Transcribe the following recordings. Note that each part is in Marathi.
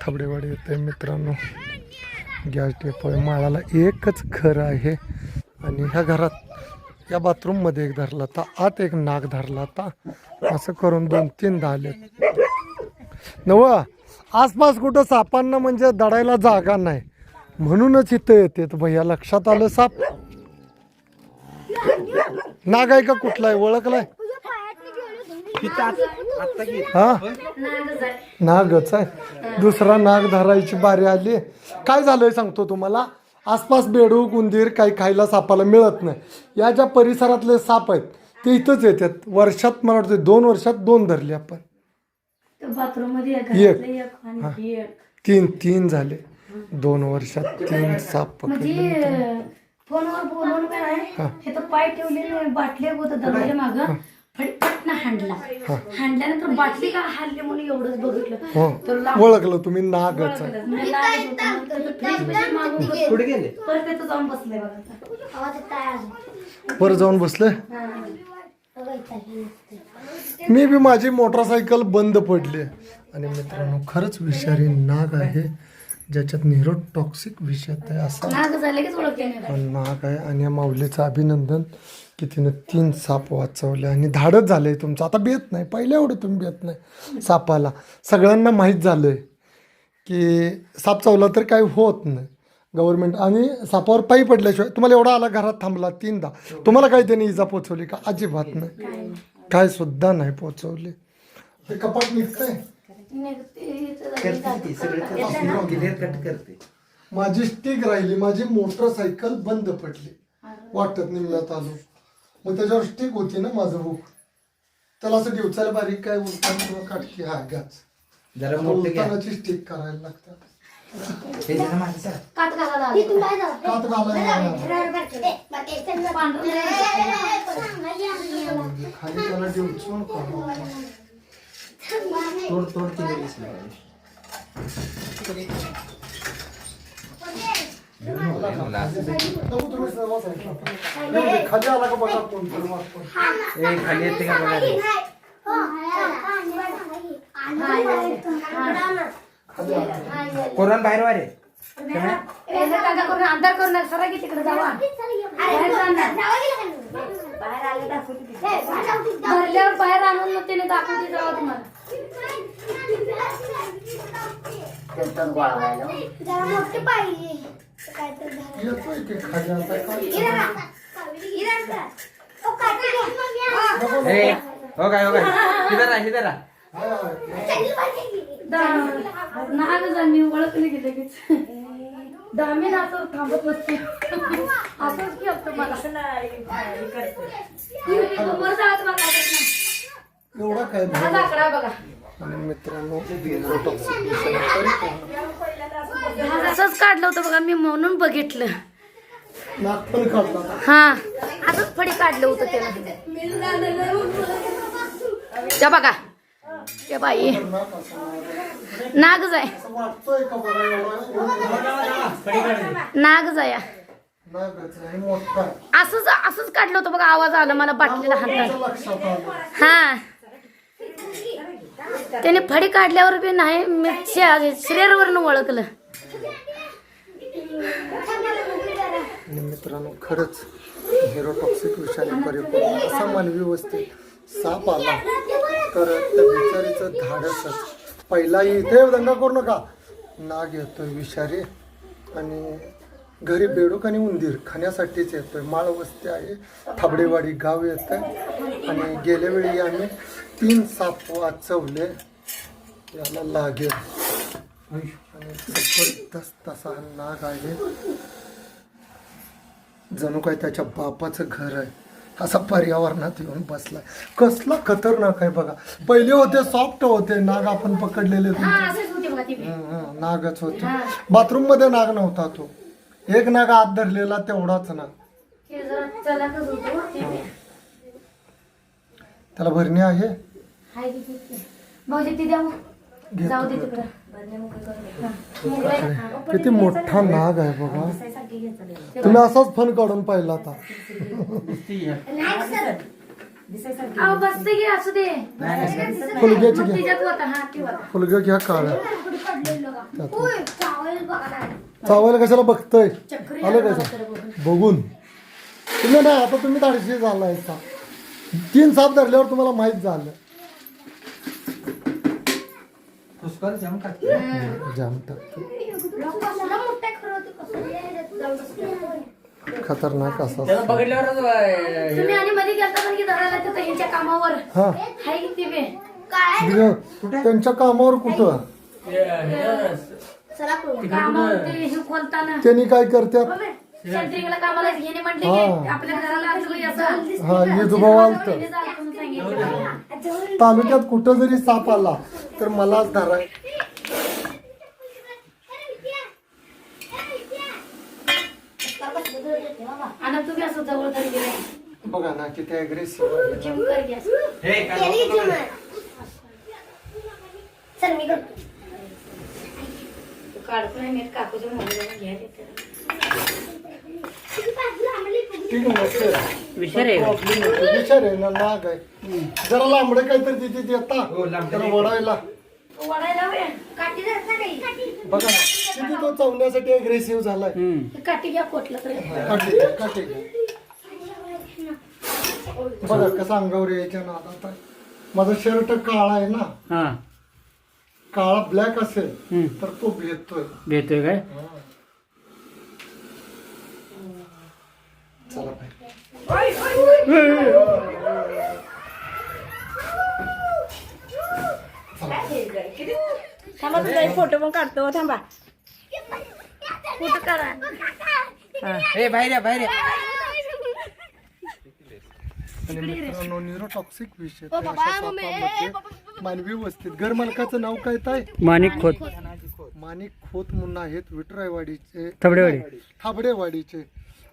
थबडेवाडी येते मित्रांनो. गॅस डेपो आहे. माळाला एकच घर आहे. आणि ह्या घरात या बाथरूममध्ये एक धरला होता. आत एक नाग धरला होता. असं करून दोन तीन आलेत नव आसपास कुठं सापांना म्हणजे दडायला जागा नाही. म्हणूनच इथं येते भैया. लक्षात आलं साप? नाग आहे का कुठला आहे? ओळखलाय? हा? नागच आहे. दुसरा नाग धरायची बारी आली. काय झालंय सांगतो तुम्हाला? आसपास बेडूक उंदीर काही खायला सापाला मिळत नाही. या ज्या परिसरातले साप आहेत ते इथंच येतात. वर्षात मला वाटतं दोन वर्षात दोन धरले आपण. बाथरूममध्ये एक, एक. घरातलं एक आणि ही. एक. तीन तीन झाले. दोन वर्षात तीन साप पकडले म्हणजे फोनवर बोलून काय नाही? हे. तर पाय ठेवलेले बाटली होतं दरवाजा माग. फटफटनं हांडला. हांडल्यानंतर बाटली का हाणली म्हणून एवढंच बघितलं. हो. तर लांब ओळखलं तुम्ही नागच. आहे लागत होतं. मग त्याचं फ्रीजमध्ये मागून बसलो. कुठे गेले? परत तिथं जाऊन बसलंय बघा. आता. वर जाऊन बसले? हा. मी बी माझी मोटरसायकल बंद पडली. आणि मित्रांनो खरंच विषारी नाग आहे. ज्याच्यात निरो टॉक्सिक विषात आहे असा. नाग झाले आहे आणि या माऊलीचं अभिनंदन की तिनं तीन साप वाचवले आणि धाडच झालंय तुमचं. आता बेत नाही पहिल्या एवढं तुम्ही बेत नाही सापाला. सगळ्यांना माहीत झालंय की साप चावला तर काही होत नाही. गव्हर्नमेंट आणि सापावर पायी पडल्याशिवाय तुम्हाला एवढा आला घरात थांबला तीनदा. तुम्हाला काही त्याने इजा पोचवली का? अजिबात नाही. काय सुद्धा नाही पोचवली कपाट निघतंय. करते ती सगळं करते क्लिअर कट करते. माझी स्टिक राहिली माझी मोटरसायकल बंद पडली. वाटत निघण्यात आलो मग त्याच्यावर स्टिक होती ना माझं बुक. त्याला असं डिवचायला बारीक काय उलटान किंवा काटकी हा गाच जरा मोठं घ्या. उलटानाची स्टिक करायला लागतात. हे जरा मागे सर कात घालायला आलं. कात घालायला लागतात. खाली त्याला डिवचून काढावं. तोड तोड केली दिसली नको तुम्ही सर्व खाली आला का बघा कोण ए खाली येते का बघा रे बाहेर वारे अंधार करून सरा की तिकडे जावा. बाहेर. भरल्यावर बाहेर आणून मग त्याने दाखवते जावा तुम्हाला तिथंच गोळा व्हायला. येतोय की? खाली आता काय ए हो काय हो काय? इधर राहा इधर राहा. दा- नाग जा मी ओळखले की लगेच. दामीन असं थांबत नसते. असंच की असतं मला. एवढा काय हा दाखला बघा. मित्रांनो. असंच काढलं होतं बघा मी म्हणून बघितलं. नाक पण काढला होता. हा असंच फडी काढलं होतं त्याला त्या बघा. ते बाई. नाग जाय. नाग जाया. नागच आहे असंच असंच काढलं होतं बघा आवाज आला मला बाटलीला हातात हा. त्याने फडी काढल्यावर बी नाही मी शरीरवरनं ओळखलं मित्रांनो खरंच हेरोटॉक्सिक विषाणू परिपूर्ण असा मानवी वस्तीत साप आला. तर त्या बिचारीचं धाडसच. पहिलाही इथे दंगा करू नका. नाग येतोय विषारी आणि घरी बेडूक आणि उंदीर खाण्यासाठीच येतोय. माळवस्ती आहे. थाबडेवाडी गाव येत आहे आणि गेल्या वेळी आम्ही तीन साप वाचवले. याला लागेल आणि जबरदस्त असा नाग आहे. जणू काय त्याच्या बापाचं घर आहे. असा पर्यावरणात येऊन बसलाय. कसला खतरनाक आहे बघा. पहिले होते सॉफ्ट होते नाग आपण पकडलेले होते नागच होते. बाथरूममध्ये नाग नव्हता तो. एक नाग आत धरलेला तेवढाच नाग. हो. त्याला भरणी आहे? हा. किती मोठा नाग आहे बघा. तुम्ही असाच फन काढून पाहिला आता. अहो बसते की असू दे. फुलग्याची मग घ्या तिच्यात होता हा ती होता. फुलगं घ्या काळं चावायला कशाला बघतोय? आलं कसं? बघून. तुम्ही नाही आता तुम्ही धाडशी झालाय सा तीन साप धरल्यावर तुम्हाला माहीत झालं. पुष्कळ जाम खाते जाम टाकतो खतरनाक असा. त्याला अं, तुम्ही आणि मध्ये गेलता पण की धरायला तिथं ह्यांच्या कामावर. हा. हाय की ती बे दिलं. त्यांच्या कामावर कुठं? हे- हे- कामावर ते हे खोलताना. त्यांनी काय करतात सेंट्रिंगला कामाला म्हटले हा. आपल्या घराला असं हा हे आलत. तालुक्यात कुठं जरी साप आला तर मलाच धराय आणि तुम्ही असं जवळ तरी गेले. बघा ना किती अग्रेसिव्ह जिम कर गॅस हे काय नको करू. चल मी करतो. काढतो नाही काकूच्या मोबाईल घ्या आहे. विचार आहे का? आपली मोठी विचार आहे ना नाग आहे. जरा लांबडे काहीतरी तिथे देता. हो. वडायला. वडायला वे काठी धरत ना काही? बघा ना किती तो चवण्यासाठी अग्रेसिव्ह झालाय. ही काठी घ्या कोटलं तरी. बघा कसं अंगावर यायच्या ना आता माझा शर्ट काळा आहे ना. हा. काळा ब्लॅक असेल हम्म. तर तो भेटतोय. भेटतोय काय चला बाई. थांबा तुझा एक फोटो पण काढतो. थांबा. फोटो काढा. हे. बाहेर बाहेर या. आणि मित्रांनो न्यूरोटॉक्सिक विषय मानवी वस्तीत घर मालकाचं नाव काय ताय माणिक खोत. माणिक खोत म्हणून आहेत विठरायवाडीचे थबडेवाडी. थाबडेवाडीचे.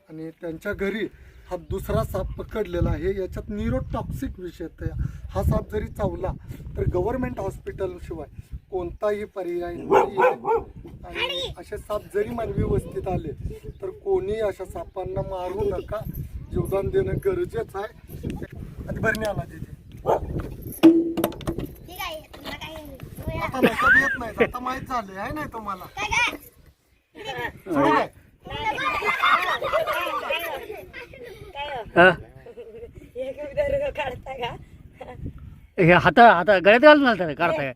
आणि त्यांच्या घरी हा दुसरा साप पकडलेला आहे. याच्यात न्यूरोटॉक्सिक विषय आहे. हा साप जरी चावला तर गव्हर्नमेंट हॉस्पिटल शिवाय कोणताही पर्याय नाही आणि असे साप जरी मानवी वस्तीत आले तर कोणी अशा सापांना मारू नका. जीवदान देणं गरजेचं आहे. आणि बरणी आला तिथे. आता लक्षात येत नाही आता माहीत झाले आहे नाही तुम्हाला सोडू काय? हा. हे हाता हाता गळ्यात घालून आलता काढताय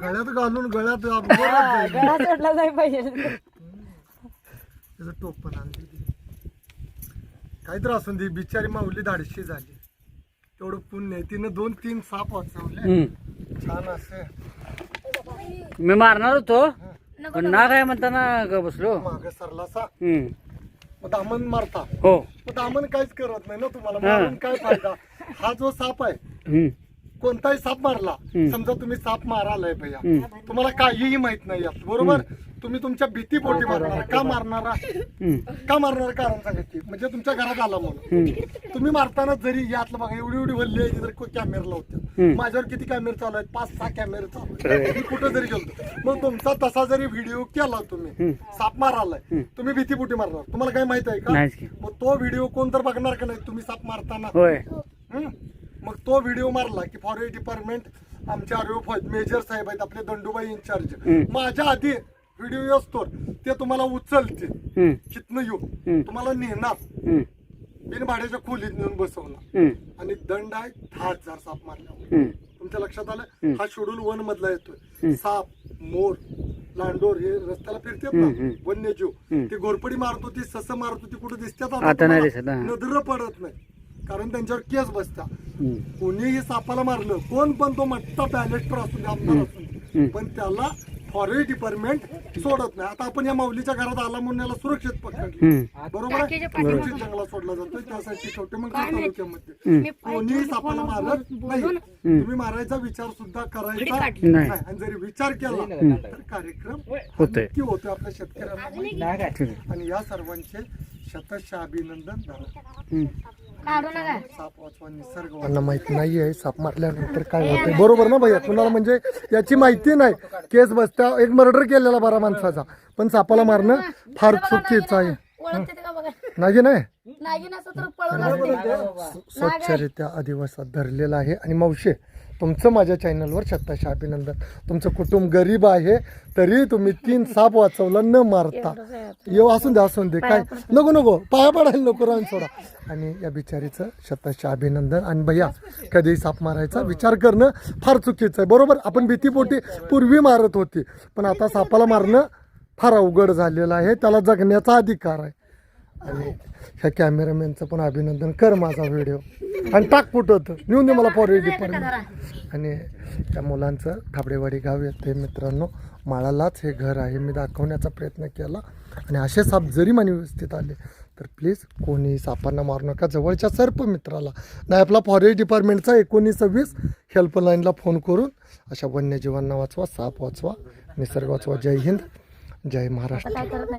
गळ्यात घालून गळ्यात अपघात जाईल. त्याचं टोपण आणली ती. काहीतरी असून ती बिचारी माऊली धाडशी झाली तेवढं पुण्य आहे. तिनं दोन तीन साप वाचवले हम्म. छान असे मी मारणार होतो पण ना काय म्हणताना ग बसलो. माग सरलासा. हम्म. मग दामन मारता. हो. मग दामन काहीच करत नाही ना तुम्हाला. हा. मारून काय फायदा? हा जो साप आहे हम्म. कोणताही साप मारला हम्म. समजा तुम्ही साप मारालाय भैया. हम्म. तुम्हाला काहीही माहीत नाही यात. बरोबर? तुम्ही तुमच्या भीती पोटी मारणार का मारणारा. का मारणार कारण सांगा की म्हणजे तुमच्या घरात आला म्हणून. तुम्ही मारताना जरी यातलं बघा एवढी एवढी वल्ली आहे तर कॅमेरा हम्म. माझ्यावर किती कॅमेरे चालू आहेत? पाच सहा कॅमेरे चालू आहेत. कुठं जरी गेलो मग तुमचा तसा जरी व्हिडिओ केला तुम्ही साप मारालाय तुम्ही भीतीपोटी मारणार. तुम्हाला काय माहीत आहे का. मग तो व्हिडिओ कोण तर बघणार का नाही? तुम्ही साप मारताना. हं? मग तो व्हिडिओ मारला की फॉरेस्ट डिपार्टमेंट आमचे आरोप मेजर साहेब आहेत आपले दंडूबाई इन्चार्ज हं. माझ्या आधी व्हिडिओ असतो ते तुम्हाला उचलते. हितनं येऊ. तुम्हाला नेणार हम्म. बिन भाड्याच्या खोलीत नेऊन बसवणार. आणि दंड आहे दहा हजार साप मारल्यावर. तुमच्या लक्षात आलं हं. शेड्यूल वन मधला येतोय. साप मोर लांडोर हे रस्त्याला फिरतात ना. वन्यजीव. ती घोरपडी मारतो ती सस मारतो ती कुठे दिसतात. नजर पडत नाही कारण त्यांच्यावर केस हम्म. कोणीही सापाला मारलं कोण पण तो मोठा बॅलेस्टर असू दे आमदार असू दे हं. पण त्याला फॉरेस्ट डिपार्टमेंट सोडत नाही. आता आपण या माऊलीच्या घरात आला म्हणून याला सुरक्षित पकडले. बरोबर आहे? सुरक्षित जंगलात सोडला जातोय. त्यासाठी छोटे मंगळ तालुक्यामध्ये. ठेवून सापाला मारत नाही. तुम्ही मारायचा विचार सुद्धा करायचा. नाही. आणि जरी विचार केला तर कार्यक्रम. नक्की होतोय आपल्या शेतकऱ्यांना. आणि या सर्वांचे शतशः अभिनंदन धरा हम्म. काढू नका. साप वाचवा निसर्ग त्यांना माहिती नाही आहे साप मारल्यानंतर काय होते बरोबर ना भैया कुणाला म्हणजे याची माहिती नाही. केस बसत्या एक मर्डर केलेला बारा माणसाचा. पण सापाला मारणं फार चुकीचं आहे. ओळखते ते का बघा नागिन आहे नागिन असं तर पळून असते. स्वच्छरित्या अधिवासात धरलेला आहे. आणि मावशे तुमचं माझ्या चॅनलवर छत्ताशे अभिनंदन. तुमचं कुटुंब गरीब आहे तरी तुम्ही तीन साप वाचवलं न मारता. येऊ असून द्या असून दे काय? नको नको. पाया पडायला नको रान सोडा. आणि या बिचारीचं शतशे अभिनंदन. आणि भैया कधी साप मारायचा विचार करणं फार चुकीचं आहे. बरोबर? आपण भीतीपोटी पूर्वी मारत होती. पण आता सापाला मारणं फार अवघड झालेलं आहे. त्याला जगण्याचा अधिकार आहे. आणि ह्या कॅमेरामॅनचं पण अभिनंदन. कर माझा व्हिडिओ. आणि टाक फुटत नेऊन दे मला फॉरवर्ड डिपार्टमेंट आणि त्या मुलांचं थाबडेवाडी गाव येते मित्रांनो. माळालाच हे घर आहे. मी दाखवण्याचा प्रयत्न केला. आणि असे साप जरी माने व्यवस्थित आले तर प्लीज कोणी सापांना मारू नका. जवळच्या सर्प मित्राला. नाही आपला फॉरेस्ट डिपार्टमेंटचा एकोणीस सव्वीस हेल्पलाईनला फोन करून अशा वन्यजीवांना वाचवा साप वाचवा निसर्ग वाचवा. जय हिंद. जय महाराष्ट्र.